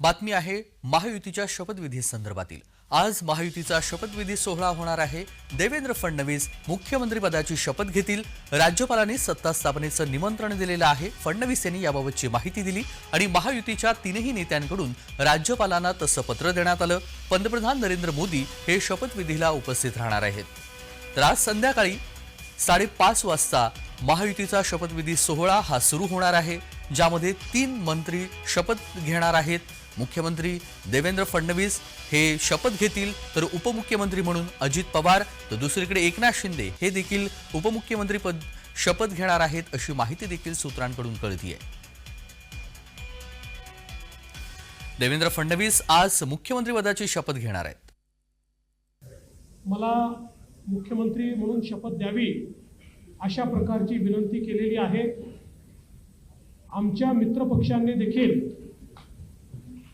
बातमी आहे महायुतीच्या शपथविधी संदर्भातील. आज महायुतीचा शपथविधी सोहळा होणार आहे. देवेंद्र फडणवीस मुख्यमंत्रीपदाची शपथ घेतील. राज्यपालांनी सत्ता स्थापनेचं निमंत्रण दिलेलं आहे. फडणवीस यांनी याबाबतची माहिती दिली आणि महायुतीच्या तीनही नेत्यांकडून राज्यपालांना तसं पत्र देण्यात आलं. पंतप्रधान नरेंद्र मोदी हे शपथविधीला उपस्थित राहणार आहेत. तर आज संध्याकाळी साडेपाच वाजता महायुतीचा शपथविधी सोहळा हा सुरू होणार आहे. ज्यामध्ये तीन मंत्री शपथ घेणार आहेत. मुख्यमंत्री देवेंद्र फडणवीस हे शपथ घेतील तर उपमुख्यमंत्री म्हणून अजित पवार तर दुसरीकडे एकनाथ शिंदे हे देखील उपमुख्यमंत्री पद शपथ घेणार आहेत अशी माहिती देखील सूत्रांकडून कळतीये. देवेंद्र फडणवीस आज मुख्यमंत्रीपदाची शपथ घेणार आहेत. मला मुख्यमंत्री म्हणून शपथ द्यावी अशा प्रकारची विनंती केलेली आहे. आमच्या मित्रपक्षांनी देखील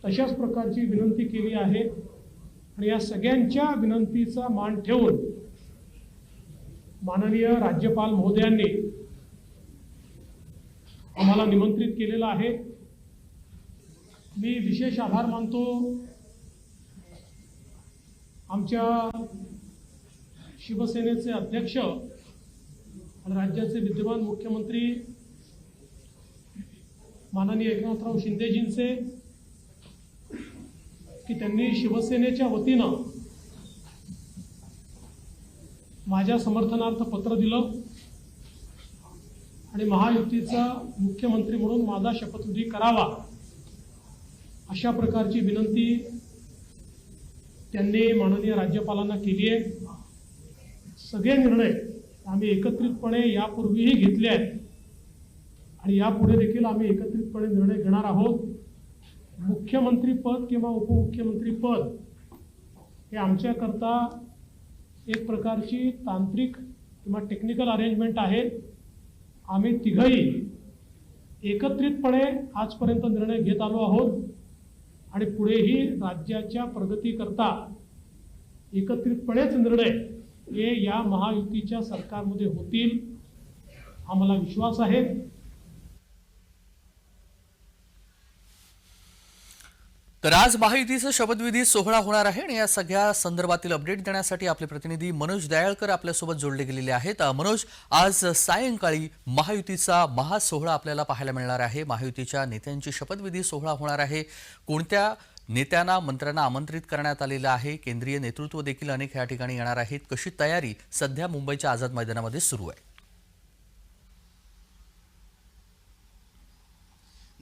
तशाच प्रकारची विनंती केली आहे. आणि या सगळ्यांच्या विनंतीचा मान ठेवून माननीय राज्यपाल महोदयांनी आम्हाला निमंत्रित केलेलं आहे. मी विशेष आभार मानतो. आमच्या शिवसेनेचे अध्यक्ष आणि राज्याचे विद्यमान मुख्यमंत्री माननीय एकनाथराव शिंदेजींचे की त्यांनी शिवसेनेच्या वतीनं माझ्या समर्थनार्थ पत्र दिलं आणि महायुतीचा मुख्यमंत्री म्हणून माझा शपथविधी करावा अशा प्रकारची विनंती त्यांनी माननीय राज्यपालांना केली आहे. सगळे निर्णय आम्ही एकत्रितपणे यापूर्वीही घेतले आहेत. आणि यापुढे देखील आम्ही एकत्रितपणे निर्णय घेणार आहोत. मुख्यमंत्रीपद किंवा उपमुख्यमंत्रीपद हे आमच्याकरता एक प्रकारची तांत्रिक किंवा टेक्निकल अरेंजमेंट आहे. आम्ही तिघही एकत्रितपणे आजपर्यंत निर्णय घेत आलो आहोत. आणि पुढेही राज्याच्या प्रगतीकरता एकत्रितपणेच निर्णय हे या महायुतीच्या सरकारमध्ये होतील आम्हाला विश्वास आहे. तर आज महायुतीचा शपथविधी सोहळा होणार आहे आणि या सगळ्या संदर्भातील अपडेट देण्यासाठी आपले प्रतिनिधी मनोज दयाळकर आपल्यासोबत जोडले गेलेले आहेत. मनोज आज सायंकाळी महायुतीचा महासोहळा आपल्याला पाहायला मिळणार आहे. महायुतीच्या नेत्यांची शपथविधी सोहळा होणार आहे. कोणत्या नेत्यांना मंत्र्यांना आमंत्रित करण्यात आलेलं आहे? केंद्रीय नेतृत्व देखील अनेक या ठिकाणी येणार आहेत. कशी तयारी सध्या मुंबईच्या आझाद मैदानामध्ये सुरू आहे?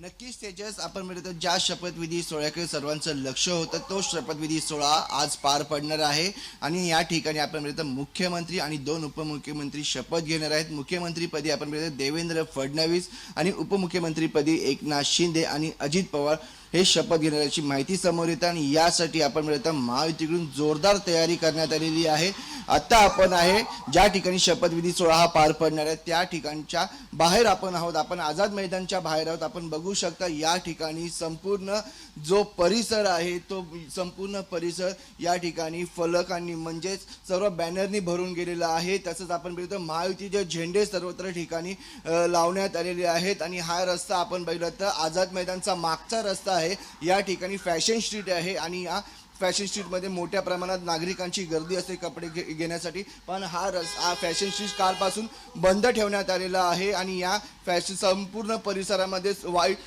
नक्कीच तेजस आपण म्हणतो ज्या शपथविधी सोहळ्याकडे सर्वांचं लक्ष होतं तो शपथविधी सोहळा आज पार पडणार आहे. आणि या ठिकाणी आपण म्हणतो मुख्यमंत्री आणि दोन उपमुख्यमंत्री शपथ घेणार आहेत. मुख्यमंत्रीपदी आपण म्हणतो देवेंद्र फडणवीस आणि उपमुख्यमंत्रीपदी एकनाथ शिंदे आणि अजित पवार हे शपथ घेणाऱ्याची माहिती समोर येतं. आणि यासाठी आपण म्हणतो महायुतीकडून जोरदार तयारी करण्यात आलेली आहे. आत्ता आपण आहे ज्या ठिकाणी शपथविधी सोहळा हा पार पडणार आहे त्या ठिकाणच्या बाहेर आपण आहोत. आपण आझाद मैदानच्या बाहेर आहोत. आपण बघू शकता या ठिकाणी संपूर्ण जो परिसर आहे तो संपूर्ण परिसर या ठिकाणी फलकांनी म्हणजेच सर्व बॅनरनी भरून गेलेला आहे. तसंच आपण बघितलं महायुतीचे झेंडे सर्वत्र ठिकाणी लावण्यात आलेले आहेत. आणि हा रस्ता आपण बघितलं तर आझाद मैदानचा मागचा रस्ता आहे. या ठिकाणी फॅशन स्ट्रीट आहे आणि या फॅशन स्ट्रीटमध्ये मोठ्या प्रमाणात नागरिकांची गर्दी असते कपडे घे घेण्यासाठी. पण हा रस हा फॅशन स्ट्रीट कालपासून बंद ठेवण्यात आलेला आहे आणि या फॅशन संपूर्ण परिसरामध्ये वाईट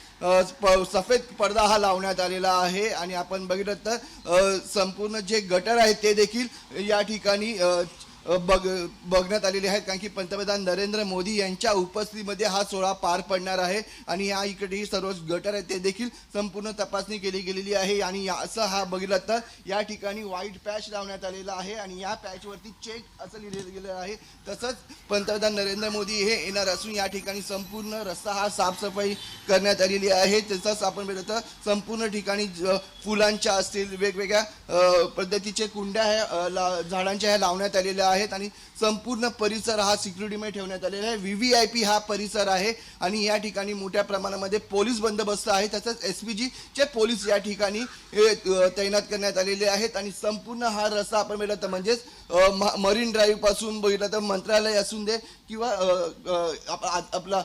प- सफेद पडदा हा लावण्यात आलेला आहे आणि आपण बघितलं तर संपूर्ण जे गटर आहेत ते देखील या ठिकाणी बघ बघण्यात आलेले आहेत कारण की पंतप्रधान नरेंद्र मोदी यांच्या उपस्थितीमध्ये हा सोहळा पार पडणार आहे. आणि या इकडे सर्व गटर आहेत ते देखील संपूर्ण तपासणी केली गेलेली आहे. आणि या- असं हा बघितलं तर या ठिकाणी व्हाईट पॅच लावण्यात आलेला आहे. आणि या पॅचवरती चेक असं लिहिलेलं गेलं आहे. तसंच पंतप्रधान नरेंद्र मोदी हे येणार असून या ठिकाणी संपूर्ण रस्ता हा साफसफाई करण्यात आलेली आहे. तसंच आपण बघितलं तर संपूर्ण ठिकाणी ज- फुलांच्या असतील वेगवेगळ्या पद्धतीचे कुंड्या ह्या ला- झाडांच्या ह्या लावण्यात आलेल्या आहेत आणि संपूर्ण परिसर हा सिक्युरिटीमध्ये ठेवण्यात आलेला आहे. व्ही व्ही आय पी हा परिसर आहे आणि या ठिकाणी मोठ्या प्रमाणामध्ये पोलीस बंदोबस्त आहे. तसंच एस पी जीचे पोलीस या ठिकाणी हे, तैनात करण्यात आलेले आहेत आणि संपूर्ण हा रस्ता आपण बघितला तर म्हणजेच म- मरीन ड्राईव्हपासून बघितलं तर मंत्रालय असून दे किंवा आप- आ- आपला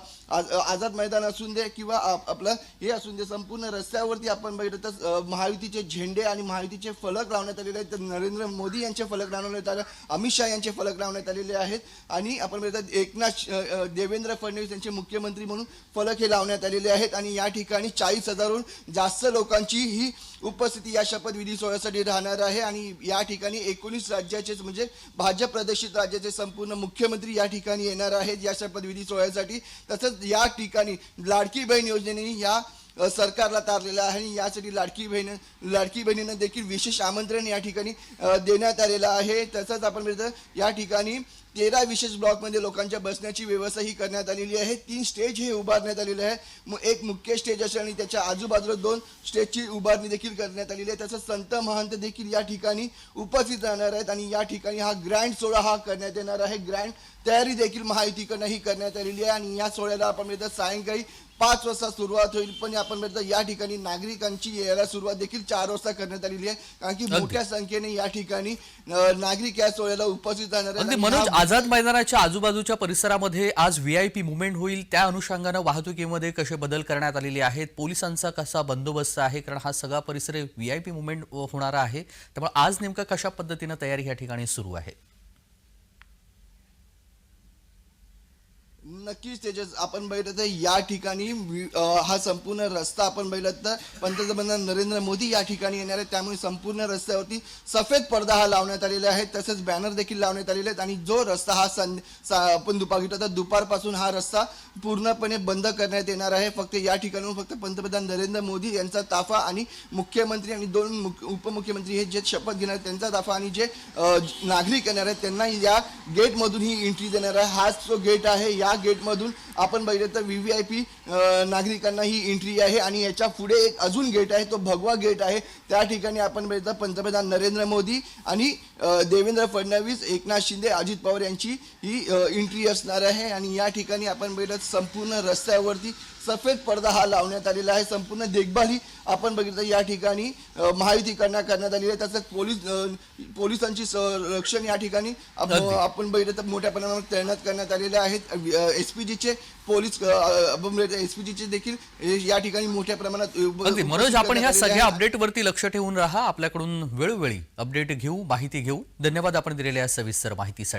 आझाद मैदान असून दे किंवा आप- आपलं हे असून दे संपूर्ण रस्त्यावरती आपण बघितलं तर महायुतीचे झेंडे आणि महायुतीचे फलक लावण्यात आलेले आहेत. तर नरेंद्र मोदी यांचे फलक लावण्यात आले अमित शहा यांचे फलक लावण्यात आलेले आहेत. आणि आपण बघितलं एकनाथ देवेंद्र फडणवीस यांचे मुख्यमंत्री म्हणून फलक हे लावण्यात आलेले आहेत. आणि या ठिकाणी चाळीस हजारहून जास्त लोकांची ही उपस्थिती या शपथविधी सोहळ्यासाठी राहणार आहे. आणि या ठिकाणी एकोणीस राज्याचे म्हणजे भाजप प्रदेशित राज्याचे संपूर्ण मुख्यमंत्री या ठिकाणी येणार आहेत या शपथविधी सोहळ्यासाठी. तसंच या ठिकाणी लाडकी बहीण योजनेने या सरकारला तारलेलं आहे आणि यासाठी लाडकी बहीण लाडकी बहिणींना देखील विशेष आमंत्रण या ठिकाणी देण्यात आलेलं आहे. तसंच आपण मिळतं या ठिकाणी तेरा विशेष ब्लॉकमध्ये लोकांच्या बसण्याची व्यवस्था ही करण्यात आलेली आहे. तीन स्टेज हे उभारण्यात आलेले आहे. एक मुख्य स्टेज असेल आणि त्याच्या आजूबाजूला दोन स्टेजची उभारणी देखील करण्यात आलेली आहे. तसंच संत महंत देखील या ठिकाणी उपस्थित राहणार आहेत आणि या ठिकाणी हा ग्रँड सोहळा हा करण्यात येणार आहे. ग्रँड तयारी देखील महायुतीकडनं ही करण्यात आलेली आहे आणि या सोहळ्याला आपण बघितलं सायंकाळी पाच वाजता सुरुवात होईल पण आपण या ठिकाणी नागरिकांची यायला सुरुवात देखील चार वाजता करण्यात आलेली आहे. कारण की. मोठ्या संख्येने या ठिकाणी नागरिक या सोहळ्याला उपस्थित राहणार मनोज आझाद मैदानाच्या आजूबाजूच्या परिसरामध्ये आज व्हीआयपी मुवमेंट होईल. त्या अनुषंगानं वाहतुकीमध्ये कसे बदल करण्यात आलेले आहेत? पोलिसांचा कसा बंदोबस्त आहे? कारण हा सगळा परिसर व्हीआयपी मुवमेंट होणार आहे. त्यामुळे आज नेमकं कशा पद्धतीनं तयारी या ठिकाणी सुरू आहे? नक्कीच तेजस आपण बघितलं तर या ठिकाणी वि- हा संपूर्ण रस्ता आपण बघितलं तर पंतप्रधान नरेंद्र मोदी या ठिकाणी येणार आहेत. त्यामुळे संपूर्ण रस्त्यावरती सफेद पडदा हा लावण्यात आलेला आहे. तसेच बॅनर देखील लावण्यात आलेले आहेत. आणि जो रस्ता हा सं सा- आपण दुपार बघितलं तर दुपारपासून हा रस्ता पूर्णपणे बंद करण्यात येणार आहे. फक्त या ठिकाणून फक्त पंतप्रधान नरेंद्र मोदी यांचा ताफा आणि मुख्यमंत्री आणि दोन मुख- उपमुख्यमंत्री हे जे शपथ घेणार आहेत त्यांचा ताफा आणि जे नागरिक येणार आहेत त्यांना या गेटमधून ही एंट्री देणार आहे. हाच जो गेट आहे. या या गेटमधून आपण बघितलं तर व्ही व्ही आय पी नागरिकांना ही एंट्री आहे आणि याच्यापुढे एक अजून गेट आहे तो भगवा गेट आहे. त्या ठिकाणी आपण बघितलं पंतप्रधान नरेंद्र मोदी आणि देवेंद्र फडणवीस एकनाथ शिंदे अजित पवार यांची ही एंट्री असणार आहे. आणि या ठिकाणी आपण बघितलं संपूर्ण रस्त्यावरती सफेद पडदा हा लावण्यात आलेला आहे. संपूर्ण देखभाल ही आपण बघितलं या ठिकाणी महायुतीकडनं करण्यात आलेली आहे. तसंच पोलीस पोलिसांची संरक्षण या ठिकाणी. आपण बघितलं तर मोठ्या प्रमाणात तैनात करण्यात आलेले आहेत. एस पी जीचे पोलीस एस पी जीचे देखील या ठिकाणी मोठ्या प्रमाणात मनोज आपण ह्या सगळ्या. अपडेटवरती लक्ष ठेवून राहा. आपल्याकडून वेळोवेळी अपडेट घेऊ माहिती घेऊ. धन्यवाद आपण दिलेल्या सविस्तर माहितीसाठी.